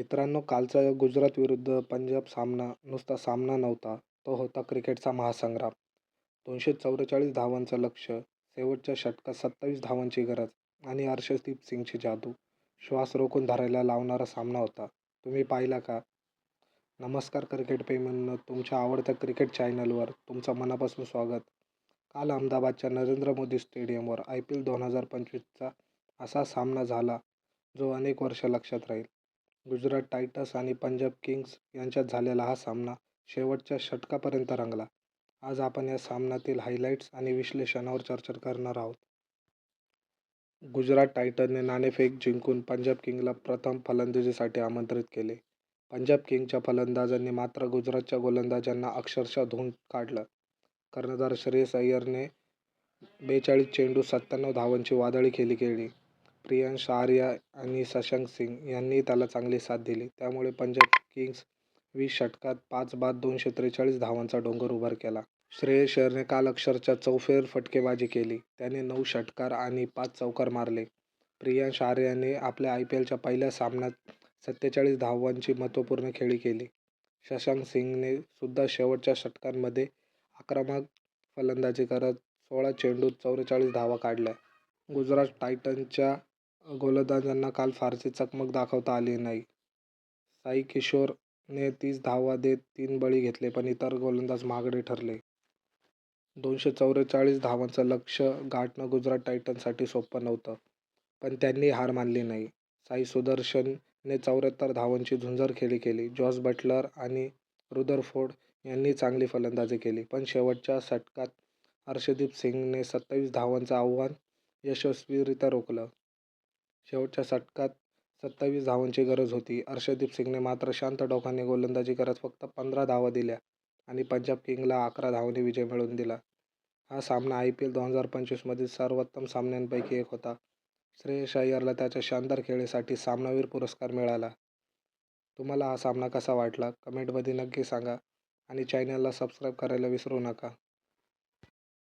मित्रांनो कालचा गुजरात विरुद्ध पंजाब सामना नुसता सामना नव्हता तो होता क्रिकेटचा महासंग्राम. दोनशे चौवेचाळीस धावांचं लक्ष शेवटच्या षटकात सत्तावीस धावांची गरज आणि हर्षदीप सिंगची जादू. श्वास रोखून धरायला लावणारा सामना होता. तुम्ही पाहिला का? नमस्कार क्रिकेट प्रेमींनो तुमच्या आवडत्या क्रिकेट चॅनलवर तुमचं मनापासून स्वागत. काल अहमदाबादच्या नरेंद्र मोदी स्टेडियमवर आय पी एल दोन हजार पंचवीसचा असा सामना झाला जो अनेक वर्ष लक्षात राहील. गुजरात टायटन्स आणि पंजाब किंग्स यांच्यात झालेला हा सामना शेवटच्या षटकापर्यंत रंगला. आज आपण या सामन्यातील हायलाईट्स आणि विश्लेषणावर चर्चा करणार आहोत. गुजरात टायटनने नाणेफेक जिंकून पंजाब किंगला प्रथम फलंदाजीसाठी आमंत्रित केले. पंजाब किंगच्या फलंदाजांनी मात्र गुजरातच्या गोलंदाजांना अक्षरशः धुवून काढलं. कर्णधार श्रेयस अय्यरने बेचाळीस चेंडू सत्त्याण्णव धावांची वादळी खेळी केली प्रियांश आर्या आणि शशांक सिंग यांनी त्याला चांगली साथ दिली. त्यामुळे पंजाब किंग्स वीस षटकात पाच बाद दोनशे त्रेचाळीस धावांचा डोंगर उभार केला. श्रेयस अय्यरने काल अक्षरच्या चौफेर फटकेबाजी केली. त्याने नऊ षटकार आणि पाच चौकार मारले. प्रियांश आर्याने आपल्या आय पी एलच्या पहिल्या सामन्यात सत्तेचाळीस धावांची महत्त्वपूर्ण खेळी केली. शशांक सिंगने सुद्धा शेवटच्या षटकांमध्ये आक्रमक फलंदाजी करत सोळा चेंडूत चौवेचाळीस धावा काढल्या. गुजरात टायटन्सच्या गोलंदाजांना काल फारशी चकमक दाखवता आली नाही. साई किशोरने तीस धावा देत तीन बळी घेतले पण इतर गोलंदाज महागडे ठरले. दोनशे चौवेचाळीस धावांचं लक्ष्य गाठणं गुजरात टायटन्ससाठी सोपं नव्हतं पण त्यांनी हार मानली नाही. साई सुदर्शनने चौऱ्याहत्तर धावांची झुंजार खेळी केली जॉस बटलर आणि रुदरफोर्ड यांनी चांगली फलंदाजी केली पण शेवटच्या षटकात हर्षदीप सिंगने सत्तावीस धावांचं आव्हान यशस्वीरित्या रोखलं. शेवटच्या षटकात सत्तावीस धावांची गरज होती. अर्षदीप सिंगने मात्र शांत डोकाने गोलंदाजी करत फक्त पंधरा धावा दिल्या आणि पंजाब किंगला अकरा धावांनी विजय मिळवून दिला. हा सामना आय पी एल दोन हजार पंचवीसमधील सर्वोत्तम सामन्यांपैकी एक होता. श्रेयस अय्यरला त्याच्या शानदार खेळीसाठी सामनावीर पुरस्कार मिळाला. तुम्हाला हा सामना कसा वाटला? कमेंटमध्ये नक्की सांगा आणि चॅनलला सबस्क्राईब करायला विसरू नका.